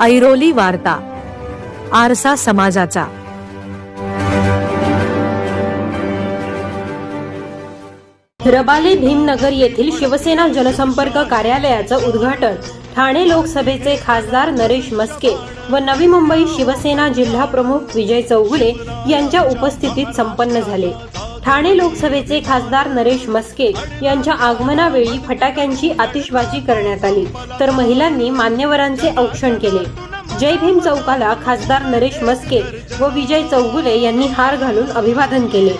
ऐरोली वार्ता आरसा समाजाचा. रबाले भीमनगर येथील शिवसेना जनसंपर्क कार्यालयाचं उद्घाटन. ठाणे लोकसभेचे खासदार नरेश मस्के व नवी मुंबई शिवसेना जिल्हा प्रमुख विजय चौगुले यांच्या उपस्थितीत संपन्न झाले. ठाणे लोकसभेचे खासदार नरेश मस्के यांच्या आगमनावेळी फटाक्यांची आतिषबाजी करण्यात आली. तर महिलांनी मान्यवरांचे औक्षण केले. जय भीम चौकाला खासदार नरेश मस्के व विजय चौगुले यांनी हार घालून अभिवादन केले.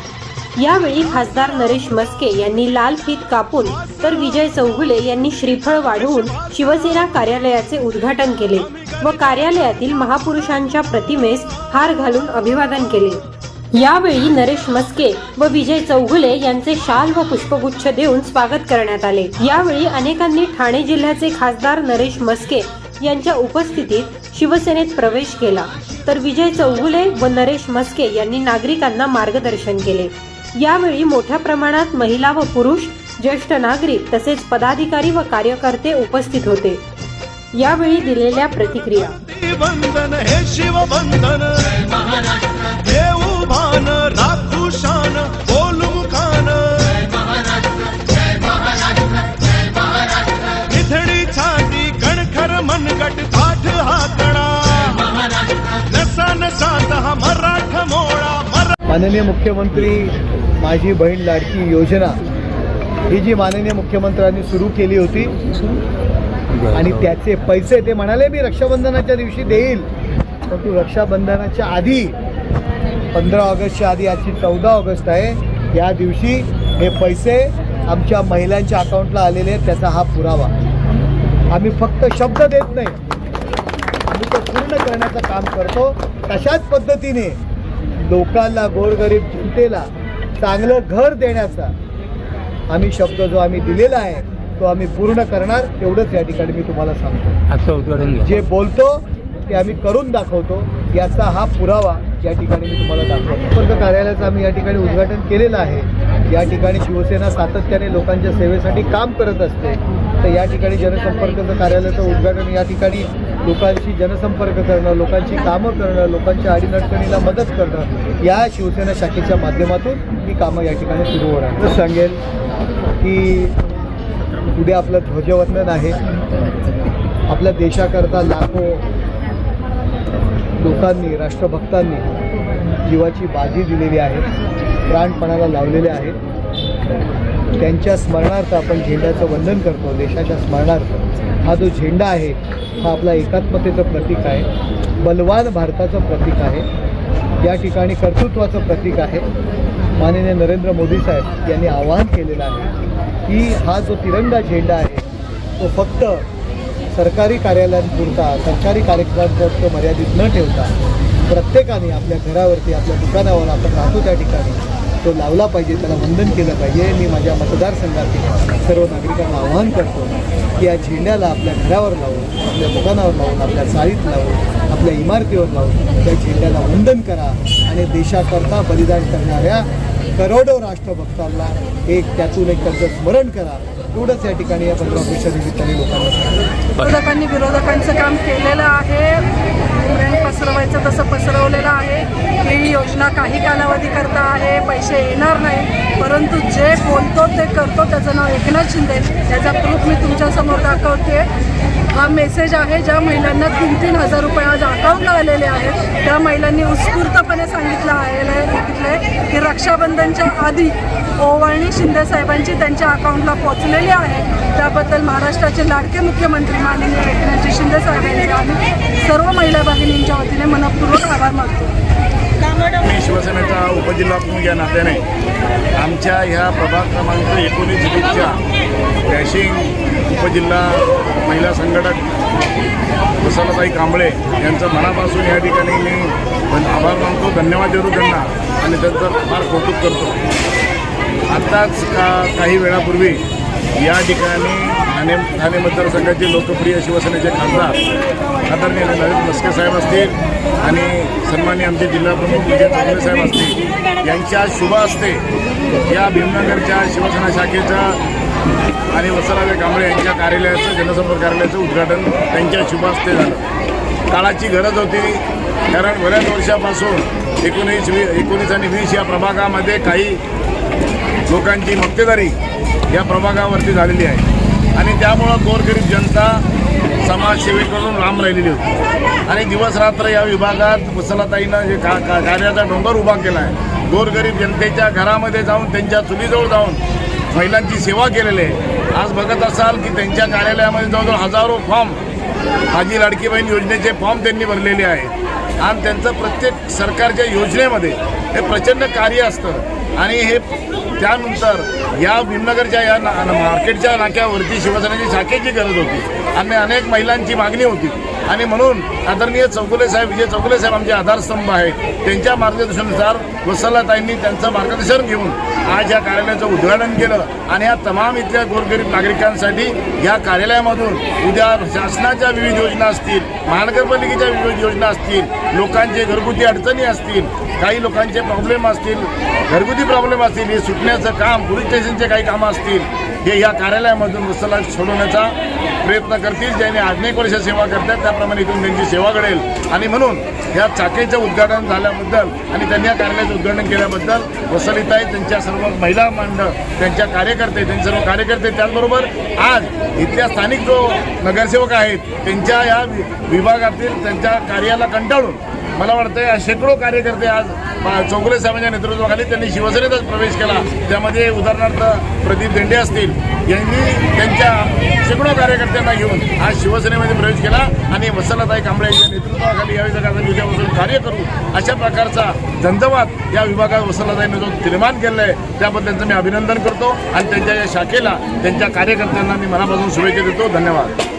यावेळी खासदार नरेश मस्के यांनी लाल फीत कापून तर विजय चौगुले यांनी श्रीफळ वाढवून शिवसेना कार्यालयाचे उद्घाटन केले व कार्यालयातील महापुरुषांच्या प्रतिमेस हार घालून अभिवादन केले. यावेळी नरेश मस्के व विजय चौघुले यांचे शाल व पुष्पगुच्छ देऊन स्वागत करण्यात आले. यावेळी अनेकांनी ठाणे जिल्ह्याचे खासदार नरेश मस्के यांच्या उपस्थितीत शिवसेनेत प्रवेश केला. तर विजय चौघुले व नरेश मस्के यांनी नागरिकांना मार्गदर्शन केले. यावेळी मोठ्या प्रमाणात महिला व पुरुष ज्येष्ठ नागरिक तसेच पदाधिकारी व कार्यकर्ते उपस्थित होते. यावेळी दिलेल्या प्रतिक्रिया. माननीय मुख्यमंत्री माझी बहीण लाडकी योजना ही जी माननीय मुख्यमंत्र्यांनी सुरू केली होती आणि त्याचे पैसे ते म्हणाले मी रक्षाबंधनाच्या दिवशी देईल. परंतु रक्षाबंधनाच्या आधी पंधरा ऑगस्टच्या आधी आजची चौदा ऑगस्ट आहे या दिवशी हे पैसे आमच्या महिलांच्या अकाउंटला आलेले आहेत त्याचा हा पुरावा. आम्ही फक्त शब्द देत नाही. आम्ही तो पूर्ण करण्याचं काम करतो. तशाच पद्धतीने लोकांना गोरगरीब जनतेला चांगलं घर देण्याचा आम्ही शब्द जो आम्ही दिलेला आहे तो आम्ही पूर्ण करणार एवढंच या ठिकाणी मी तुम्हाला सांगतो. उद्घाटन घ्या. जे बोलतो ते आम्ही करून दाखवतो याचा हा पुरावा या ठिकाणी मी तुम्हाला दाखवतो. संपर्क कार्यालयाचं आम्ही या ठिकाणी उद्घाटन केलेलं आहे. या ठिकाणी शिवसेना सातत्याने लोकांच्या सेवेसाठी काम करत असते. तर या ठिकाणी जनसंपर्काचं कार्यालयाचं उद्घाटन या ठिकाणी लोकांशी जनसंपर्क करणं लोकांची कामं करणं लोकांच्या अडीनडचणीला मदत करणं या शिवसेना शाखेच्या माध्यमातून ही कामं या ठिकाणी सुरू होणार. तर सांगेल की उद्या आपलं ध्वजवंदन आहे. आपल्या देशाकरता लाखो लोकांनी राष्ट्रभक्तांनी जीवाची बाजी दिलेली आहे प्राणपणाला लावलेले आहेत. त्यांच्या स्मरणार्थ आपण झेंड्याचं वंदन करतो देशाच्या स्मरणार्थ. हा जो झेंडा आहे हा आपला एकात्मतेचं प्रतीक आहे. बलवान भारताचं प्रतीक आहे. या ठिकाणी कर्तृत्वाचं प्रतीक आहे. माननीय नरेंद्र मोदी साहेब यांनी आवाहन केलेलं आहे की हा जो तिरंगा झेंडा आहे तो फक्त सरकारी कार्यालयांपुरता सरकारी कार्यक्रमांपुरतं मर्यादित न ठेवता प्रत्येकाने आपल्या घरावरती आपल्या दुकानावर आपण राहतो त्या ठिकाणी. तो लावला पाहिजे त्याला वंदन केलं पाहिजे. मी माझ्या मतदारसंघातील सर्व नागरिकांना आवाहन करतो की या झेंड्याला आपल्या घरावर लावून आपल्या दुकानावर लावून आपल्या चाळीत लावून आपल्या इमारतीवर लावून त्या झेंड्याला वंदन करा आणि देशाकरता बलिदान करणाऱ्या करोडो राष्ट्रभक्तांना एक त्यातून एक त्यांचं स्मरण करा. एवढंच या ठिकाणी या पंधरा निमित्ताने लोकांना विरोधकांनी विरोधकांचं काम केलेलं आहे. पसरवायचं तसं पसरवलेलं आहे. की ही योजना काही कालावधी करता आहे पैसे येणार नाही. परंतु जे बोलतो ते करतो त्याचं नाव एकनाथ शिंदे. त्याचा प्रूफ मी तुमच्यासमोर दाखवते हा मेसेज आहे ज्या महिलांना तीन तीन हजार रुपये आज अकाउंटला आलेले आहेत. त्या महिलांनी उत्स्फूर्तपणे सांगितलं आहे सांगितलं की रक्षाबंधनच्या आधी ओवाळणी शिंदे साहेबांची त्यांच्या अकाउंटला पोचलेली आहे. त्याबद्दल महाराष्ट्राचे लाडके मुख्यमंत्री माननीय एकनाथजी शिंदे साहेब आम्ही सर्व महिला भगिनींच्या वतीने मनपूर्वक आभार मानतो. मी शिवसेनेचा उपजिल्हा प्रमुख या नात्याने आमच्या ह्या प्रभाग क्रमांक एकोणीस बीच्या डॅशिंग उपजिल्हा महिला संघटक वसलताई कांबळे यांचं मनापासून या ठिकाणी मी आभार मानतो. धन्यवाद देतो त्यांना आणि त्यांचं फार कौतुक करतो. आत्ताच का काही वेळापूर्वी या ठिकाणी ठाणे ठाणे मतदारसंघाचे लोकप्रिय शिवसेनेचे खासदार आदरणीय नरेंद्र मस्के साहेब असतील आणि सन्मान्य आमचे जिल्हाप्रमुख विजय चांगले साहेब असतील यांच्या शुभ असते या भीमनगरच्या शिवसेना शाखेच्या आणि वसरावे कांबळे यांच्या कार्यालयाचं जनसंपर्क कार्यालयाचं उद्घाटन त्यांच्या शुभास्ते झालं. काळाची गरज होती कारण बऱ्याच वर्षापासून एकोणीस वी एकोणीस आणि वीस या प्रभागामध्ये काही लोकांची मक्तेदारी या प्रभागावरती झालेली आहे. आणि त्यामुळं गोरगरीब जनता समाजसेवेकडून लांब राहिलेली होती. आणि दिवसरात्र या विभागात मुसलाताईनं जे का कार्याचा डोंगर उभा केला आहे गोरगरीब जनतेच्या घरामध्ये जाऊन त्यांच्या चुलीजवळ जाऊन महिलांची सेवा केलेली आहे. आज बघत असाल की त्यांच्या कार्यालयामध्ये जवळजवळ हजारो फॉर्म माझी लाडकी बहीण योजनेचे फॉर्म त्यांनी भरलेले आहेत. आणि त्यांचं प्रत्येक सरकारच्या योजनेमध्ये हे प्रचंड कार्य असतं. आणि हे त्यानंतर या भीमनगरच्या या ना मार्केटच्या नाक्यावरती शिवसेनेची शाखेची गरज होती. आणि अनेक महिलांची मागणी होती. आणि म्हणून आदरणीय चौगुले साहेब विजय चौगुले साहेब आमचे आधारस्तंभ आहेत. त्यांच्या मार्गदर्शनानुसार वसलाताईंनी त्यांचं मार्गदर्शन घेऊन आज या कार्यालयाचं उद्घाटन केलं आणि या तमाम इथल्या गोरगरीब नागरिकांसाठी या कार्यालयामधून उद्या शासनाच्या विविध योजना असतील महानगरपालिकेच्या विविध योजना असतील लोकांचे घरगुती अडचणी असतील काही लोकांचे प्रॉब्लेम असतील घरगुती प्रॉब्लेम असतील हे सुटण्याचं काम पोलीस स्टेशनचे काही कामं असतील हे या कार्यालयामधून वसला सोडवण्याचा प्रयत्न करतील. ज्याने अनेक वर्ष सेवा करतात त्या त्याप्रमाणे इथून त्यांची सेवा घडेल. आणि म्हणून या चाकेचं उद्घाटन झाल्याबद्दल आणि त्यांनी या कार्यालयाचं उद्घाटन केल्याबद्दल वसलिताई त्यांच्या सर्व महिला मंडळ त्यांच्या कार्यकर्ते त्यांचे सर्व कार्यकर्ते त्याचबरोबर आज इथल्या स्थानिक जो नगरसेवक आहेत त्यांच्या या वि- विभागातील त्यांच्या कार्याला कंटाळून मला वाटतं या शेकडो कार्यकर्ते आज चौगुले साहेबांच्या नेतृत्वाखाली त्यांनी शिवसेनेतच प्रवेश केला. त्यामध्ये उदाहरणार्थ प्रदीप देंडे असतील यांनी त्यांच्या शेकडो कार्यकर्त्यांना घेऊन आज शिवसेनेमध्ये प्रवेश केला आणि वसलताई कांबळे यांच्या नेतृत्वाखाली या विभागात उद्यापासून कार्य करू अशा प्रकारचा धंदवाद या विभागात वसलताईने जो निर्माण केलेला आहे त्याबद्दल त्यांचं मी अभिनंदन करतो आणि त्यांच्या या शाखेला त्यांच्या कार्यकर्त्यांना मी मनापासून शुभेच्छा देतो. धन्यवाद.